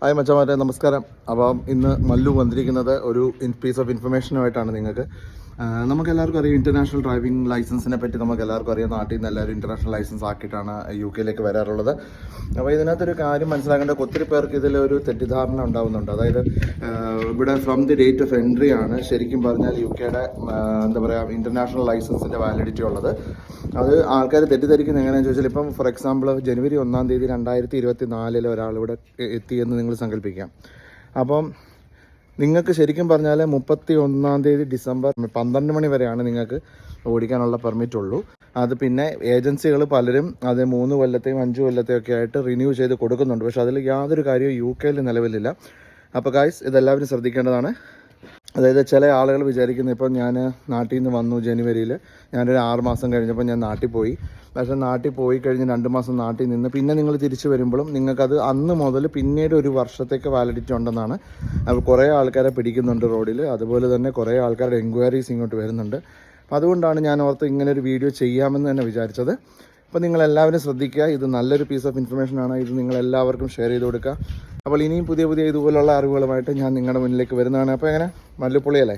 Hi മച്ചമാരെ നമസ്കാരം. അപ്പം ഇന്ന് മല്ലു വന്നിരിക്കുന്നത് ഒരു പീസ് ഓഫ് ഇൻഫർമേഷനുമായിട്ടാണ് നിങ്ങൾക്ക്. നമുക്ക് എല്ലാവർക്കും അറിയാം ഇന്റർനാഷണൽ ഡ്രൈവിംഗ് ലൈസൻസിനെ പറ്റി നമുക്ക് എല്ലാവർക്കും അറിയാം. നാട്ടിൽ നിന്ന് എല്ലാവരും ഇന്റർനാഷണൽ ലൈസൻസ് ആക്കിയിട്ടാണ് യു കെയിലേക്ക് വരാറുള്ളത്. അപ്പോൾ ഇതിനകത്തൊരു കാര്യം മനസ്സിലാക്കേണ്ടത് ഒത്തിരി പേർക്ക് ഇതിലൊരു തെറ്റിദ്ധാരണ ഉണ്ടാകുന്നുണ്ട് അതായത് ഇവിടെ from the date of entry ആണ് ശരിക്കും പറഞ്ഞാൽ യു കെയുടെ എന്താ പറയുക ഇന്റർനാഷണൽ ലൈസൻസിന്റെ വാലിഡിറ്റി ഉള്ളത്. അത് ആൾക്കാർ തെറ്റിദ്ധരിക്കുന്നത് എങ്ങനെയാണെന്ന് ചോദിച്ചാൽ ഇപ്പം ഫോർ എക്സാമ്പിൾ ജനുവരി ഒന്നാം തീയതി രണ്ടായിരത്തി ഇരുപത്തി നാലിൽ ഒരാൾ ഇവിടെ എത്തിയെന്ന് നിങ്ങൾ സങ്കല്പിക്കാം. അപ്പം നിങ്ങൾക്ക് ശരിക്കും പറഞ്ഞാൽ മുപ്പത്തി ഒന്നാം തീയതി ഡിസംബർ പന്ത്രണ്ട് മണി വരെയാണ് നിങ്ങൾക്ക് ഓടിക്കാനുള്ള പെർമിറ്റ് ഉള്ളൂ. അത് പിന്നെ ഏജൻസികൾ പലരും അത് മൂന്ന് കൊല്ലത്തെയും അഞ്ച് കൊല്ലത്തെയും ഒക്കെ ആയിട്ട് റിന്യൂ ചെയ്ത് കൊടുക്കുന്നുണ്ട്. പക്ഷേ അതിൽ യാതൊരു കാര്യവും യു കെയിൽ നിലവിലില്ല. അപ്പോൾ ഗായ്സ് ഇതെല്ലാവരും ശ്രദ്ധിക്കേണ്ടതാണ്. അതായത് ചില ആളുകൾ വിചാരിക്കുന്നത് ഇപ്പം ഞാൻ നാട്ടിൽ നിന്ന് വന്നു ജനുവരിയിൽ. ഞാനൊരു ആറ് മാസം കഴിഞ്ഞപ്പോൾ ഞാൻ നാട്ടിൽ പോയി. പക്ഷേ നാട്ടിൽ പോയി കഴിഞ്ഞ് രണ്ട് മാസം നാട്ടിൽ നിന്ന് പിന്നെ നിങ്ങൾ തിരിച്ചു വരുമ്പോഴും നിങ്ങൾക്കത് അന്ന് മുതൽ പിന്നീട് ഒരു വർഷത്തേക്ക് വാലിഡിറ്റി ഉണ്ടെന്നാണ്. അപ്പോൾ കുറേ ആൾക്കാരെ പിടിക്കുന്നുണ്ട് റോഡിൽ. അതുപോലെ തന്നെ കുറേ ആൾക്കാരുടെ എൻക്വയറീസ് ഇങ്ങോട്ട് വരുന്നുണ്ട്. അപ്പോൾ അതുകൊണ്ടാണ് ഞാൻ ഓർത്ത് ഇങ്ങനെ ഒരു വീഡിയോ ചെയ്യാമെന്ന് തന്നെ വിചാരിച്ചത്. അപ്പോൾ നിങ്ങളെല്ലാവരും ശ്രദ്ധിക്കുക. ഇത് നല്ലൊരു പീസ് ഓഫ് ഇൻഫർമേഷൻ ആണ്. ഇത് നിങ്ങളെല്ലാവർക്കും ഷെയർ ചെയ്ത് കൊടുക്കുക. അപ്പോൾ ഇനിയും പുതിയ പുതിയ ഇതുപോലുള്ള അറിവുകളുമായിട്ട് ഞാൻ നിങ്ങളുടെ മുന്നിലേക്ക് വരുന്നതാണ്. അപ്പോൾ എങ്ങനെ? മല്ലുപുള്ളിയല്ലേ